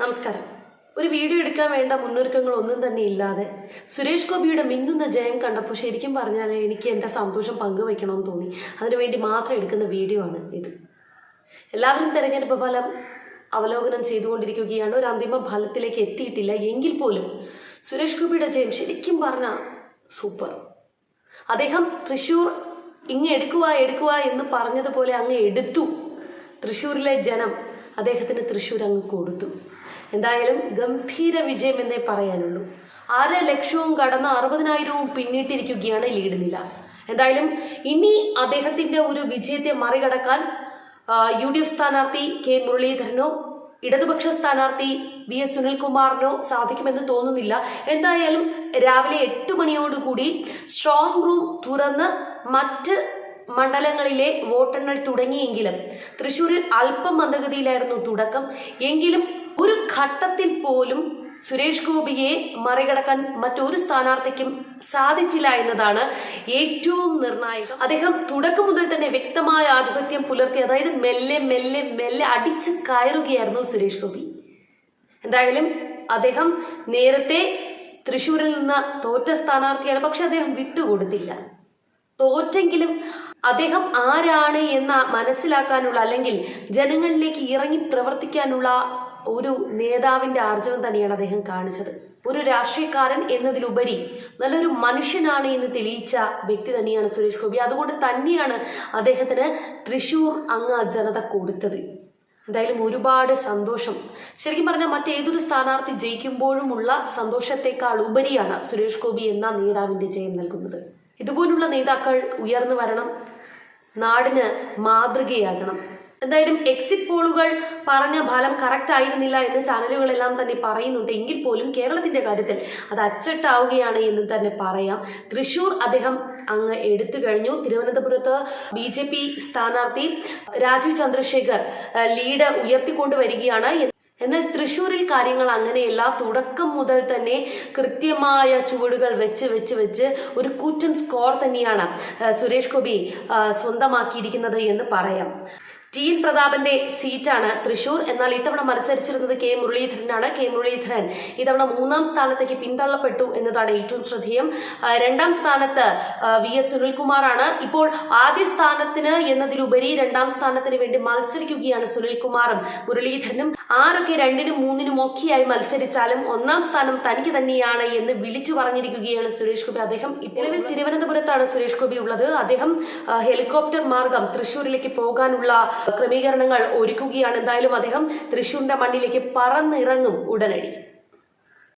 നമസ്കാരം. ഒരു വീഡിയോ എടുക്കാൻ വേണ്ട മുന്നൊരുക്കങ്ങൾ ഒന്നും തന്നെ ഇല്ലാതെ സുരേഷ് ഗോപിയുടെ മിന്നുന്ന ജയം കണ്ടപ്പോൾ ശരിക്കും പറഞ്ഞാൽ എനിക്ക് എന്റെ സന്തോഷം പങ്കുവയ്ക്കണമെന്ന് തോന്നി. അതിനുവേണ്ടി മാത്രം എടുക്കുന്ന വീഡിയോ ആണ് ഇത്. എല്ലാവരും തിരഞ്ഞെടുപ്പ് ഫലം അവലോകനം ചെയ്തുകൊണ്ടിരിക്കുകയാണ്. ഒരു അന്തിമ ഫലത്തിലേക്ക് എത്തിയിട്ടില്ല. എങ്കിൽ പോലും സുരേഷ് ഗോപിയുടെ ജയം ശരിക്കും പറഞ്ഞ സൂപ്പർ. അദ്ദേഹം തൃശ്ശൂർ ഇങ്ങ് എടുക്കുക എടുക്കുക എന്ന് പറഞ്ഞതുപോലെ അങ്ങ് എടുത്തു. തൃശ്ശൂരിലെ ജനം അദ്ദേഹത്തിന് തൃശ്ശൂർ അങ്ങ് കൊടുത്തു. എന്തായാലും ഗംഭീര വിജയം എന്നേ പറയാനുള്ളൂ. അര ലക്ഷവും കടന്ന് അറുപതിനായിരവും പിന്നിട്ടിരിക്കുകയാണ് ലീഡ് നില. എന്തായാലും ഇനി അദ്ദേഹത്തിന്റെ ഒരു വിജയത്തെ മറികടക്കാൻ യു ഡി എഫ് സ്ഥാനാർത്ഥി കെ മുരളീധരനോ ഇടതുപക്ഷ സ്ഥാനാർത്ഥി വി എസ് സുനിൽകുമാറിനോ സാധിക്കുമെന്ന് തോന്നുന്നില്ല. എന്തായാലും രാവിലെ എട്ട് മണിയോടുകൂടി സ്ട്രോങ് റൂം തുറന്ന് മറ്റ് മണ്ഡലങ്ങളിലെ വോട്ടെണ്ണൽ തുടങ്ങിയെങ്കിലും തൃശൂരിൽ അല്പം മന്ദഗതിയിലായിരുന്നു തുടക്കം. എങ്കിലും ഒരു ഘട്ടത്തിൽ പോലും സുരേഷ് ഗോപിയെ മറികടക്കാൻ മറ്റൊരു സ്ഥാനാർത്ഥിക്കും സാധിച്ചില്ല എന്നതാണ് ഏറ്റവും നിർണായകം. അദ്ദേഹം തുടക്കം മുതൽ തന്നെ വ്യക്തമായ ആധിപത്യം പുലർത്തി അതായത് മെല്ലെ മെല്ലെ മെല്ലെ അടിച്ച് കയറുകയായിരുന്നു സുരേഷ് ഗോപി. എന്തായാലും അദ്ദേഹം നേരത്തെ തൃശ്ശൂരിൽ നിന്ന് തോറ്റ സ്ഥാനാർത്ഥിയാണ് പക്ഷെ അദ്ദേഹം വിട്ടുകൊടുത്തില്ല. തോറ്റെങ്കിലും അദ്ദേഹം ആരാണ് എന്ന മനസ്സിലാക്കാനുള്ള അല്ലെങ്കിൽ ജനങ്ങളിലേക്ക് ഇറങ്ങി പ്രവർത്തിക്കാനുള്ള ഒരു നേതാവിന്റെ ആർജവം തന്നെയാണ് അദ്ദേഹം കാണിച്ചത്. ഒരു രാഷ്ട്രീയക്കാരൻ എന്നതിലുപരി നല്ലൊരു മനുഷ്യനാണ് എന്ന് തെളിയിച്ച വ്യക്തി തന്നെയാണ് സുരേഷ് ഗോപി. അതുകൊണ്ട് തന്നെയാണ് അദ്ദേഹത്തിന് തൃശൂർ അങ്ങ് ജനത കൊടുത്തത്. എന്തായാലും ഒരുപാട് സന്തോഷം. ശരിക്കും പറഞ്ഞാൽ മറ്റേതൊരു സ്ഥാനാർത്ഥി ജയിക്കുമ്പോഴുമുള്ള സന്തോഷത്തെക്കാൾ ഉപരിയാണ് സുരേഷ് ഗോപി എന്ന നേതാവിന്റെ ജയം നൽകുന്നത്. ഇതുപോലുള്ള നേതാക്കൾ ഉയർന്നു വരണം. നാടിന് മാതൃകയാകണം. എന്തായാലും എക്സിറ്റ് പോളുകൾ പറഞ്ഞ ഫലം കറക്റ്റ് ആയിരുന്നില്ല എന്ന് ചാനലുകളെല്ലാം തന്നെ പറയുന്നുണ്ട്. എങ്കിൽ പോലും കേരളത്തിന്റെ കാര്യത്തിൽ അത് അച്ചട്ടാവുകയാണ് എന്ന് തന്നെ പറയാം. തൃശൂർ അദ്ദേഹം അങ്ങ് എടുത്തു കഴിഞ്ഞു. തിരുവനന്തപുരത്ത് ബി ജെ പി സ്ഥാനാർത്ഥി രാജീവ് ചന്ദ്രശേഖർ ലീഡ് ഉയർത്തിക്കൊണ്ടുവരികയാണ് എന്നാൽ തൃശ്ശൂരിൽ കാര്യങ്ങൾ അങ്ങനെയല്ല. തുടക്കം മുതൽ തന്നെ കൃത്യമായ ചുവടുകൾ വെച്ച് വെച്ച് വെച്ച് ഒരു കൂറ്റൻ സ്കോർ തന്നെയാണ് സുരേഷ് ഗോപി സ്വന്തമാക്കിയിരിക്കുന്നത് എന്ന് പറയാം. ടി എൻ പ്രതാപന്റെ സീറ്റാണ് തൃശൂർ എന്നാൽ ഇത്തവണ മത്സരിച്ചിരുന്നത് കെ മുരളീധരനാണ്. കെ മുരളീധരൻ ഇത്തവണ മൂന്നാം സ്ഥാനത്തേക്ക് പിന്തള്ളപ്പെട്ടു എന്നതാണ് ഏറ്റവും ശ്രദ്ധേയം. രണ്ടാം സ്ഥാനത്ത് വി എസ് സുനിൽകുമാറാണ്. ഇപ്പോൾ ആദ്യ സ്ഥാനത്തിന് എന്നതിലുപരി രണ്ടാം സ്ഥാനത്തിന് വേണ്ടി മത്സരിക്കുകയാണ് സുനിൽകുമാറും മുരളീധരനും. ആരൊക്കെ രണ്ടിനും മൂന്നിനും ഒക്കെയായി മത്സരിച്ചാലും ഒന്നാം സ്ഥാനം തനിക്ക് തന്നെയാണ് എന്ന് വിളിച്ചു പറഞ്ഞിരിക്കുകയാണ് സുരേഷ് ഗോപി. അദ്ദേഹം നിലവിൽ തിരുവനന്തപുരത്താണ് സുരേഷ് ഗോപി ഉള്ളത്. അദ്ദേഹം ഹെലികോപ്റ്റർ മാർഗം തൃശ്ശൂരിലേക്ക് പോകാനുള്ള ക്രമീകരണങ്ങൾ ഒരുക്കുകയാണ്. എന്തായാലും അദ്ദേഹം തൃശ്ശൂരിന്റെ മണ്ണിലേക്ക് പറന്നിറങ്ങും ഉടനടി.